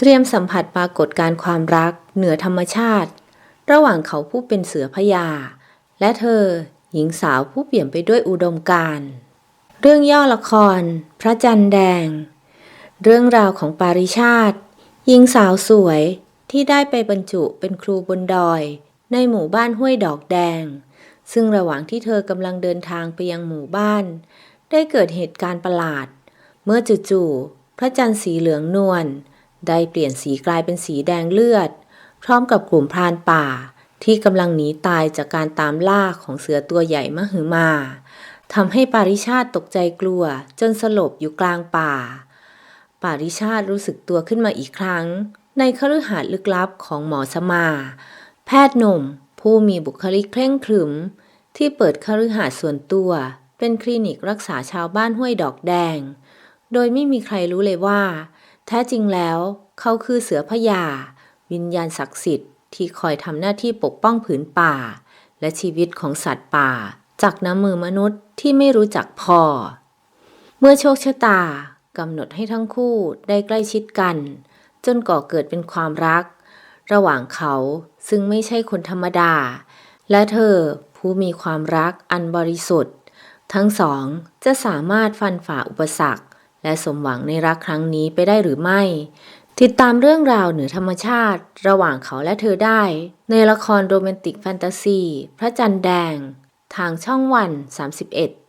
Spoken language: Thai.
เตรียมสัมผัสปรากฏการความรักเหนือธรรมชาติ ระหว่างเขาผู้เป็นเสือพญาและเธอหญิงสาวผู้เปี่ยมไปด้วยอุดมการณ์เรื่องย่อละคร พระจันทร์แดง เรื่องราวของปาริชาติหญิงสาวสวยที่ได้ไปบรรจุเป็นครูบนดอย ในหมู่บ้านห้วยดอกแดง ซึ่งระหว่างที่เธอกำลังเดินทางไปยังหมู่บ้าน ได้เกิดเหตุการณ์ประหลาด เมื่อจู่ๆพระจันทร์สีเหลืองนวล ได้เปลี่ยนสีกลายเป็นสีแดงเลือด พร้อมกับกลุ่มพรานป่า ที่กำลังหนีตายจากการตามล่าของเสือตัวใหญ่มหึมาทำให้ปาริชาติตกใจกลัว จนสลบอยู่กลางป่า ปาริชาติรู้สึกตัวขึ้นมาอีกครั้ง ในคฤหาสน์ลึกลับของหมอสมา แพทย์หนุ่ม ผู้มีบุคลิกเคร่งขรึม ที่เปิดคฤหาสน์ส่วนตัว เป็นคลินิกรักษาชาวบ้านห้วยดอกแดง โดยไม่มีใครรู้เลยว่า แท้จริงแล้วเขาคือเสือพญาวิญญาณศักดิ์สิทธิ์ที่คอยทำหน้าที่ปกป้องผืนป่า และชีวิตของสัตว์ป่า จากน้ำมือมนุษย์ที่ไม่รู้จักพอ เมื่อโชคชะตากำหนดให้ทั้งคู่ได้ใกล้ชิดกัน จนก่อเกิดเป็นความรัก ระหว่างเขาซึ่งไม่ใช่คนธรรมดา และเธอผู้มีความรักอันบริสุทธิ์ ทั้งสองจะสามารถฟันฝ่าอุปสรรค และสมหวังในรักครั้งนี้ไปได้หรือไม่ ติดตามเรื่องราวเหนือธรรมชาติ ระหว่างเขาและเธอได้ ในละครโรแมนติกแฟนตาซี พระจันทร์แดง ทางช่องวัน 31